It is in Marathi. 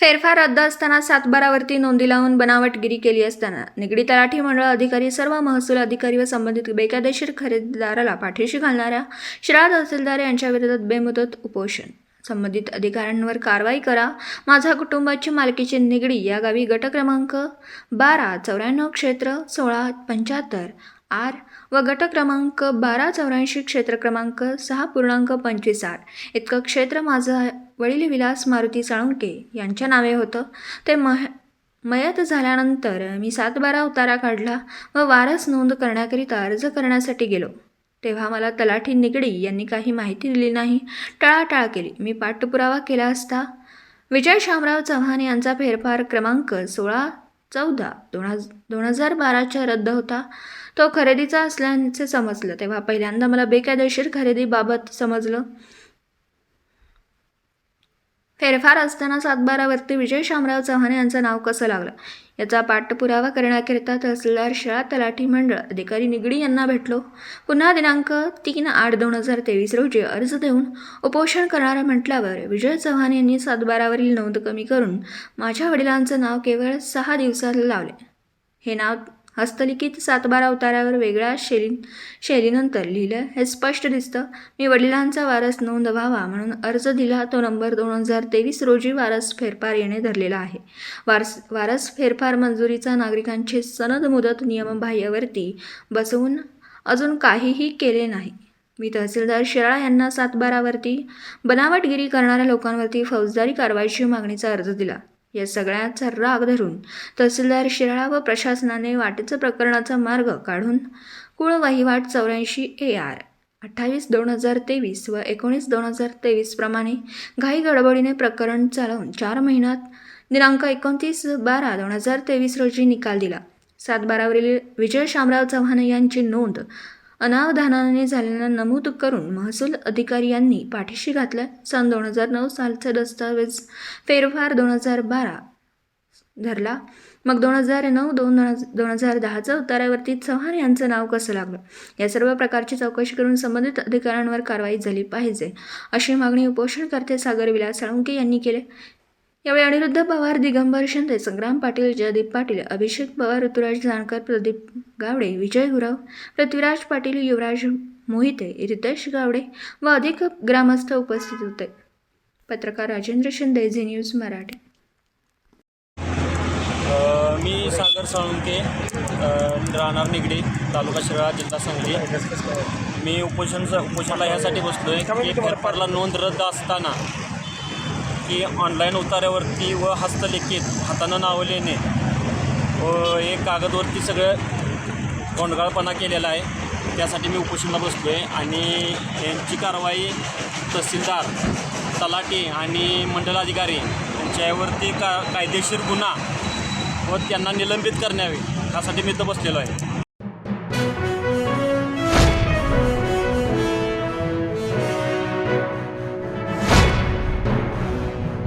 फेरफार रद्द असताना सातबारावरती नोंदी लावून बनावटगिरी केली असताना निगडी तलाठी मंडळ अधिकारी सर्व महसूल अधिकारी व संबंधित बेकायदेशीर खरेदीदाराला पाठीशी घालणाऱ्या शिराळा तहसीलदार यांच्या विरोधात बेमुदत उपोषण. संबंधित अधिकाऱ्यांवर कारवाई करा. माझा कुटुंबाची मालकीची निगडी या गावी गट क्रमांक बारा चौऱ्याण्णव क्षेत्र सोळा पंच्याहत्तर. आर. व गट क्रमांक बारा चौऱ्याऐंशी क्षेत्र क्रमांक सहा पूर्णांक पंचवीस आर. इतकं क्षेत्र माझं वडील विलास मारुती साळुंके यांच्या नावे होतं. ते मह मयत झाल्यानंतर मी सातबारा उतारा काढला व वारस नोंद करण्याकरिता अर्ज करण्यासाठी गेलो. तेव्हा मला तलाठी निगडी यांनी काही माहिती दिली नाही. टाळाटाळ केली. मी पाठपुरावा केला असता विजय शामराव चव्हाण यांचा फेरफार क्रमांक सोळा चौदा दोन हज दोन हजार बाराच्या रद्द होता. तो खरेदीचा असल्याचे समजलं. तेव्हा पहिल्यांदा मला बेकायदेशीर खरेदीबाबत समजलं. फेरफार असताना सातबारावरती विजय शामराव चव्हाण यांचं नाव कसं लागलं? याचा पाठपुरावा करण्याकरिता तहसीलदार शिळा तलाठी मंडळ अधिकारी निगडी यांना भेटलो. पुन्हा दिनांक तीन आठ दोन हजार तेवीस रोजी अर्ज देऊन उपोषण करणारा म्हटल्यावर विजय चव्हाण यांनी सातबारावरील नोंद कमी करून माझ्या वडिलांचं नाव केवळ सहा दिवसात लावले. हे नाव हस्तलिखित सातबारा अवतारावर वेगळ्या शैली शैलीनंतर लिहिलं. हे स्पष्ट दिसतं. मी वडिलांचा वारस नोंद व्हावा म्हणून अर्ज दिला तो नंबर दोन हजार तेवीस रोजी वारस फेरफार येणे धरलेला आहे. वारस वारस फेरफार मंजुरीचा नागरिकांची सनद मुदत नियमबाह्यवरती बसवून अजून काहीही केले नाही. मी तहसीलदार शिराळा यांना सातबारावरती बनावटगिरी करणाऱ्या लोकांवरती फौजदारी कारवाईची मागणीचा अर्ज दिला. या सगळ्याचा राग धरून तहसीलदार शिराळा व प्रशासनाने वाटेचं प्रकरणाचा मार्ग काढून कुळ वहिवाट चौऱ्याऐंशी ए आर अठ्ठावीस दोन हजार तेवीस व एकोणीस दोन हजार तेवीसप्रमाणे घाई गडबडीने प्रकरण चालवून चार महिन्यात दिनांक एकोणतीस बारा दोन हजार तेवीस रोजी निकाल दिला. सातबारावरील विजय शामराव चव्हाण यांची नोंद अनावधानाने झालेला नमूद करून महसूल अधिकारी यांनी पाठीशी घातला. सन दोन हजार नऊ सालचा दस्तावेज फेरफार दोन हजार बारा धरला. मग दोन हजार नऊ दोन दोन हजार दहाच्या उतारावरती चव्हाण यांचं नाव कसं लागलं? या सर्व प्रकारची चौकशी करून संबंधित अधिकाऱ्यांवर कारवाई झाली पाहिजे अशी मागणी उपोषणकर्ते सागर विलास साळुंके यांनी केले. यावेळी अनिरुद्ध पवार दिगंबर शिंदे संग्राम पाटील जयदीप पाटील अभिषेक पवार ऋतुराज जानकर प्रदीप गावडे विजय गुरव पृथ्वीराज पाटील युवराज मोहिते रितेश गावडे व अधिक ग्रामस्थ उपस्थित होते. पत्रकार राजेंद्र शिंदे झी न्यूज मराठी. मी सागर साळुंके राहणार निगडी तालुका शिराळा जिल्हा सांगली. मी उपोषण उपोषणाला ह्यासाठी बसलो आहे की पेपरला नोंद रद्द असताना की ऑनलाईन उतार्यावरती व हस्तलिखित हातानं नावं लिहिणे व एक कागदवरती सगळं गोंधळपणा केलेला आहे. त्यासाठी मी उपोषणाला बसलो आहे आणि यांची कारवाई तहसीलदार तलाठी आणि मंडलाधिकारी यांच्यावरती का कायदेशीर गुन्हा व त्यांना निलंबित करण्यावे यासाठी मी इथं बसलेलो आहे.